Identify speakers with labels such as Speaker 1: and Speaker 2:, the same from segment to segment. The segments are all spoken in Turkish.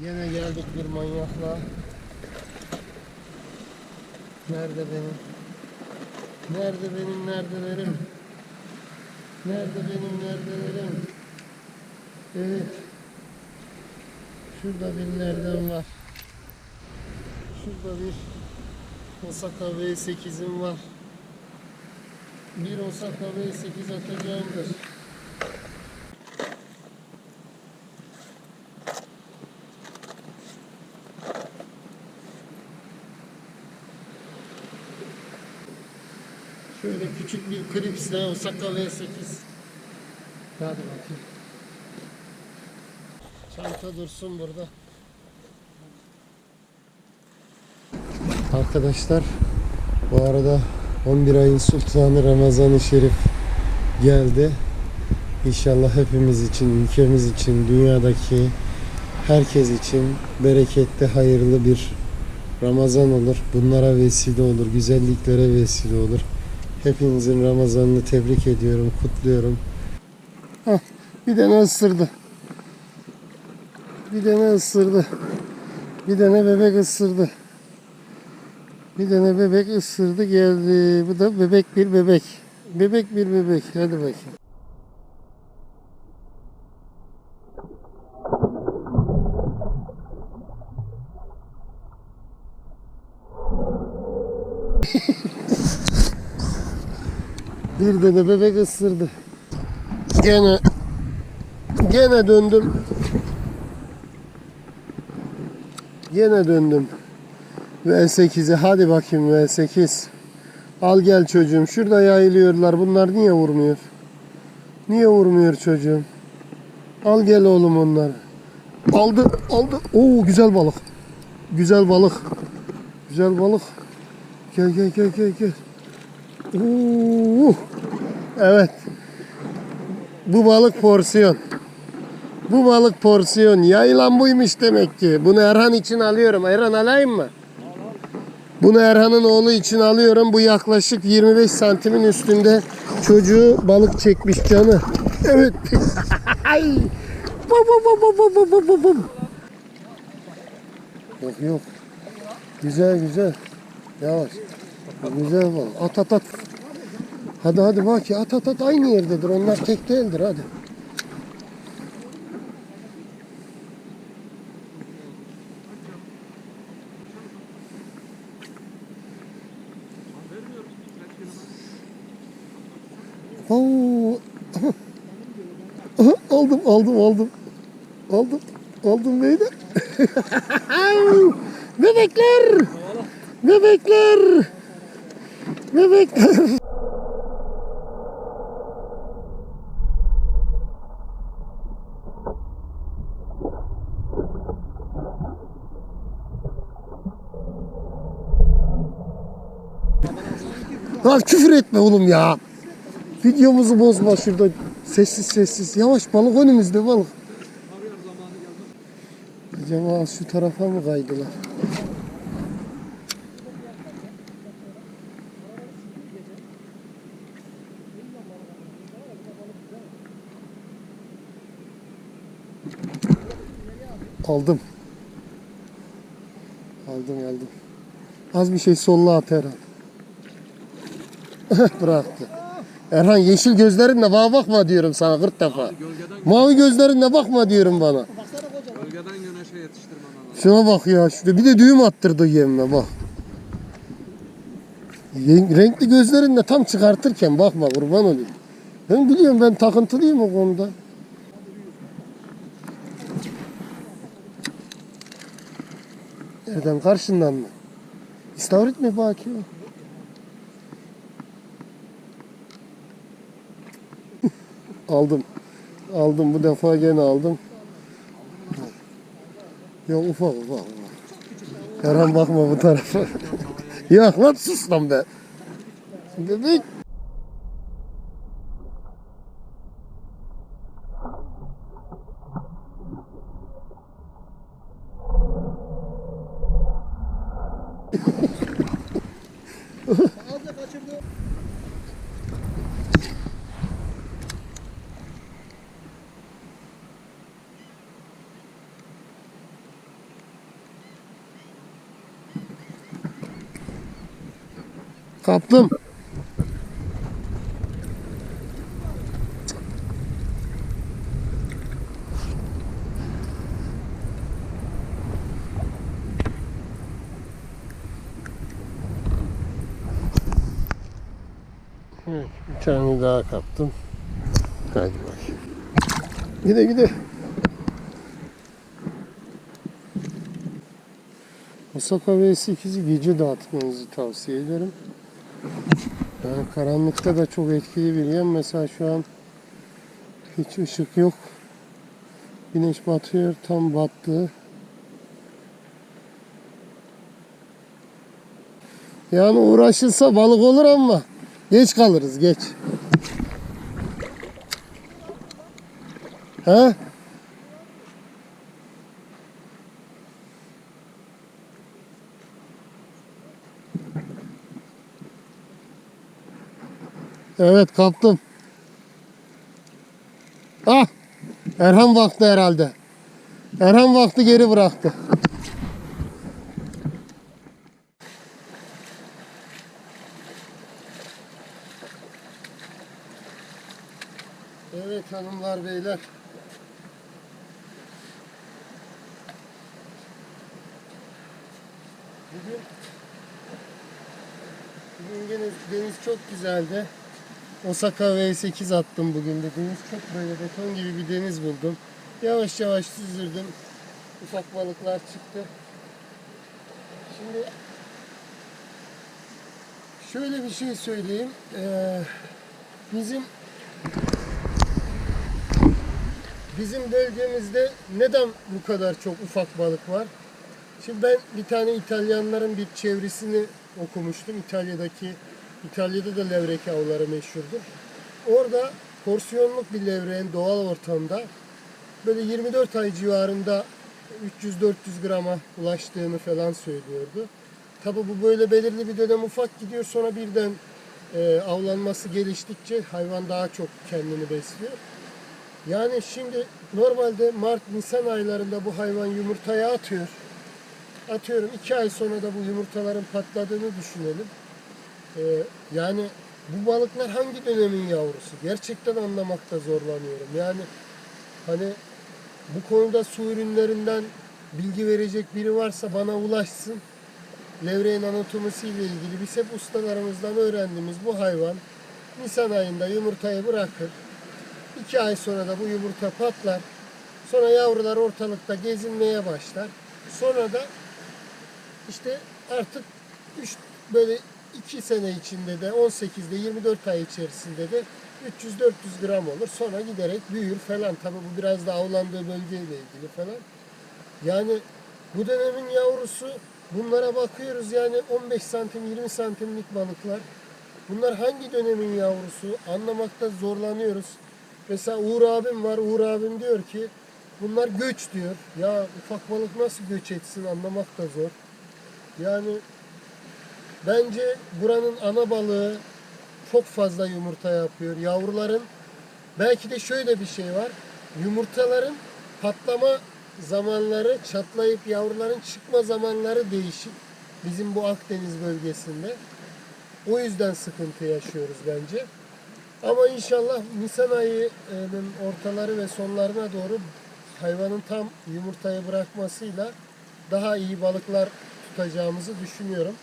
Speaker 1: Yine geldik bir manyakla. Nerede benim? Nerede benim neredelerim? Nerede benim neredelerim? Evet. Şurada bir nereden var. Şurada bir Osaka V8'im var. Bir Osaka V8 atacağımdır. Şöyle küçük bir klipsle Osaka V8. Hadi bakayım. Çanta dursun burada. Arkadaşlar bu arada 11 ayın sultanı Ramazan-ı Şerif geldi. İnşallah hepimiz için, ülkemiz için, dünyadaki herkes için bereketli, hayırlı bir Ramazan olur. Bunlara vesile olur, güzelliklere vesile olur. Hepinizin Ramazan'ını tebrik ediyorum, kutluyorum. Hah, bir tane ısırdı. Bir tane ısırdı. Bir tane bebek ısırdı. Bir tane bebek ısırdı geldi. Bu da bebek bir bebek. Bebek bir bebek. Hadi bakayım. Bir tane bebek ısırdı. Gene gene döndüm. Gene döndüm. V8'e hadi bakayım V8. Al gel çocuğum. Şurada yayılıyorlar. Bunlar niye vurmuyor? Niye vurmuyor çocuğum? Al gel oğlum onları. Aldı, aldı. Oo güzel balık. Güzel balık. Güzel balık. Gel gel gel gel gel. Oo. Evet. Bu balık porsiyon. Bu balık porsiyon. Yayılan buymuş demek ki. Bunu Erhan için alıyorum. Erhan alayım mı? Bunu Erhan'ın oğlu için alıyorum. Bu yaklaşık 25 santimin üstünde çocuğu balık çekmiş canı. Evet. Ay. Bum. Yok yok. Güzel güzel. Yavaş. Güzel balık. At at at. Hadi hadi bak ya at at at aynı yerdedir. Onlar tek değildir hadi. Oo. Aldım aldım aldım. Aldım. Aldım beyler. Bebekler. Bebekler. Bebekler. Lan küfür etme oğlum ya. Videomuzu bozma şurada. Sessiz sessiz. Yavaş balık önümüzde balık. Acaba şu tarafa mı kaydılar? Aldım. Aldım aldım. Az bir şey solla at Erhan. Bıraktı. Erhan yeşil gözlerinle bana bakma diyorum sana 40 defa. Mavi gözlerinle bakma diyorum bana.
Speaker 2: Bölgeden güneşe yetiştirmem lazım.
Speaker 1: Şuna bak ya şurada bir de düğüm attırdı yemine bak. Renkli gözlerinle tam çıkartırken bakma kurban olayım. Ben biliyorum ben takıntılıyım o konuda. Nereden karşından mı? İstavrit mi baki aldım. Aldım bu defa gene aldım. Yok ufak ufak ufak. Erhan bakma bu tarafa. Yok lan sus lan be. Bebek. Abla kaçırdı. Kaptım. Tane daha kaptım. Hadi bakayım. Gide gide. Osaka V8'i gece dağıtmanızı tavsiye ederim. Yani karanlıkta da çok etkili bir yem. Mesela şu an hiç ışık yok. Güneş batıyor. Tam battı. Yani uğraşılsa balık olur ama geç kalırız geç. He? Evet kaptım. Ah! Erhan baktı herhalde. Erhan baktı geri bıraktı. Evet hanımlar beyler. Bugün Bugün gene deniz çok güzeldi. Osaka V8 attım bugün de. Deniz çok böyle beton gibi bir deniz buldum. Yavaş yavaş süzürdüm. Ufak balıklar çıktı. Şimdi şöyle bir şey söyleyeyim. Ee, bizim bizim bölgemizde neden bu kadar çok ufak balık var? Şimdi ben bir tane İtalyanların bir çevresini okumuştum. İtalya'daki İtalya'da da levrek avları meşhurdur. Orada porsiyonluk bir levreğin doğal ortamda böyle 24 ay civarında 300-400 grama ulaştığını falan söylüyordu. Tabi bu böyle belirli bir dönem ufak gidiyor sonra birden e, avlanması geliştikçe hayvan daha çok kendini besliyor. Yani şimdi normalde Mart, Nisan aylarında bu hayvan yumurtaya atıyor. Atıyorum iki ay sonra da bu yumurtaların patladığını düşünelim. Ee, yani bu balıklar hangi dönemin yavrusu? Gerçekten anlamakta zorlanıyorum. Yani hani bu konuda su ürünlerinden bilgi verecek biri varsa bana ulaşsın. Levreğin anatomisiyle ilgili biz hep ustalarımızdan öğrendiğimiz bu hayvan Nisan ayında yumurtayı bırakır. İki ay sonra da bu yumurta patlar. Sonra yavrular ortalıkta gezinmeye başlar. Sonra da işte artık 3 böyle 2 sene içinde de 18'de 24 ay içerisinde de 300-400 gram olur. Sonra giderek büyür falan. Tabii bu biraz da avlandığı bölgeyle ilgili falan. Yani bu dönemin yavrusu bunlara bakıyoruz yani 15 santim 20 santimlik balıklar. Bunlar hangi dönemin yavrusu anlamakta zorlanıyoruz. Mesela Uğur abim var. Uğur abim diyor ki bunlar göç diyor. Ya ufak balık nasıl göç etsin anlamak da zor. Yani bence buranın ana balığı çok fazla yumurta yapıyor. Yavruların belki de şöyle bir şey var. Yumurtaların patlama zamanları, çatlayıp yavruların çıkma zamanları değişik. Bizim bu Akdeniz bölgesinde. O yüzden sıkıntı yaşıyoruz bence. Ama inşallah Nisan ayının ortaları ve sonlarına doğru hayvanın tam yumurtayı bırakmasıyla daha iyi balıklar tutacağımızı düşünüyorum.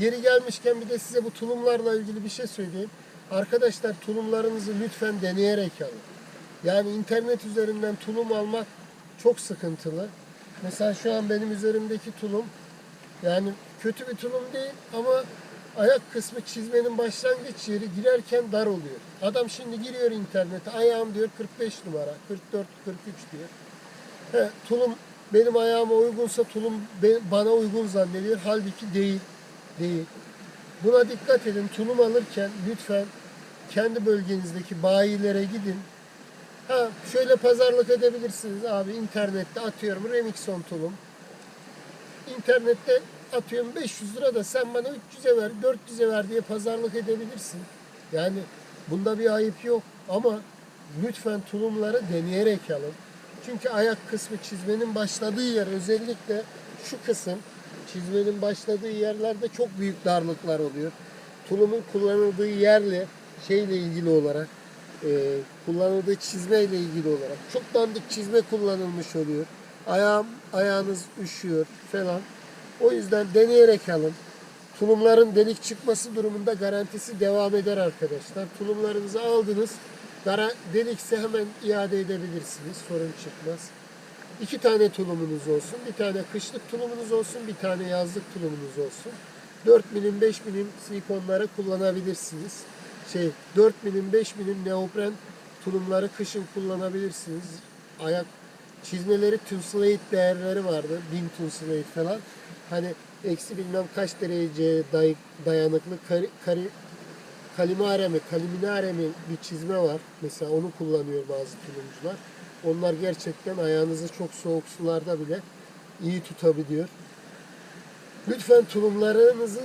Speaker 1: Yeri gelmişken bir de size bu tulumlarla ilgili bir şey söyleyeyim. Arkadaşlar tulumlarınızı lütfen deneyerek alın. Yani internet üzerinden tulum almak çok sıkıntılı. Mesela şu an benim üzerimdeki tulum yani kötü bir tulum değil ama ayak kısmı çizmenin başlangıç yeri girerken dar oluyor. Adam şimdi giriyor internete ayağım diyor 45 numara, 44, 43 diyor. He, tulum benim ayağıma uygunsa tulum bana uygun zannediyor. Halbuki değil. Değil. Buna dikkat edin. Tulum alırken lütfen kendi bölgenizdeki bayilere gidin. Ha şöyle pazarlık edebilirsiniz abi internette atıyorum Remixon tulum. İnternette atıyorum 500 lira da sen bana 300'e ver 400'e ver diye pazarlık edebilirsin. Yani bunda bir ayıp yok ama lütfen tulumları deneyerek alın. Çünkü ayak kısmı çizmenin başladığı yer özellikle şu kısım çizmenin başladığı yerlerde çok büyük darlıklar oluyor. tulumun kullanıldığı yerle şeyle ilgili olarak e, kullanıldığı çizmeyle ilgili olarak çok dandik çizme kullanılmış oluyor. Ayağım, ayağınız üşüyor falan. O yüzden deneyerek alın. Tulumların delik çıkması durumunda garantisi devam eder arkadaşlar. Tulumlarınızı aldınız. Delikse hemen iade edebilirsiniz. Sorun çıkmaz. İki tane tulumunuz olsun. Bir tane kışlık tulumunuz olsun. Bir tane yazlık tulumunuz olsun. 4 milim 5 milim silikonları kullanabilirsiniz. Şey 4 milim 5 milim neopren tulumları kışın kullanabilirsiniz. Ayak çizmeleri tunslate değerleri vardı. 1000 tunslate falan. Hani eksi bilmem kaç dereceye day- dayanıklı kari, kari, kalimare mi, kaliminare mi bir çizme var. Mesela onu kullanıyor bazı tulumcular. Onlar gerçekten ayağınızı çok soğuk sularda bile iyi tutabiliyor. Lütfen tulumlarınızı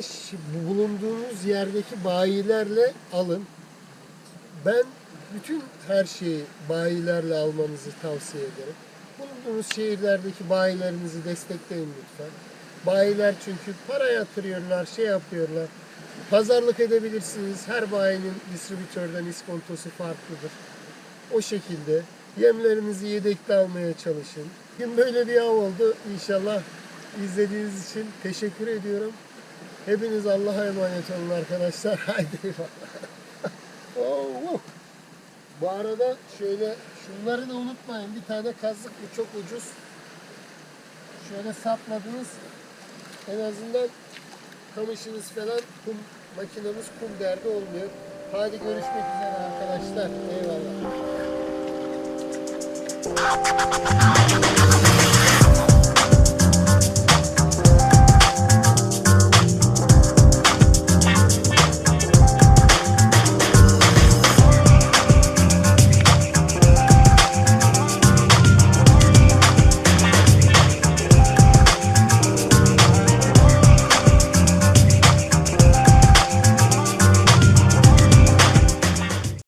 Speaker 1: bulunduğunuz yerdeki bayilerle alın. Ben bütün her şeyi bayilerle almanızı tavsiye ederim. Bulunduğunuz şehirlerdeki bayilerinizi destekleyin lütfen. Bayiler çünkü para yatırıyorlar, şey yapıyorlar. Pazarlık edebilirsiniz. Her bayinin distribütörden iskontosu farklıdır. O şekilde yemlerinizi yedekte almaya çalışın. Bugün böyle bir av oldu. İnşallah izlediğiniz için teşekkür ediyorum. Hepiniz Allah'a emanet olun arkadaşlar. Haydi eyvallah. Oo, Bu arada şöyle şunları da unutmayın. Bir tane kazık bu çok ucuz. Şöyle sapladınız. En azından kamışınız falan kum makineniz kum derdi olmuyor. Hadi görüşmek üzere arkadaşlar. Eyvallah.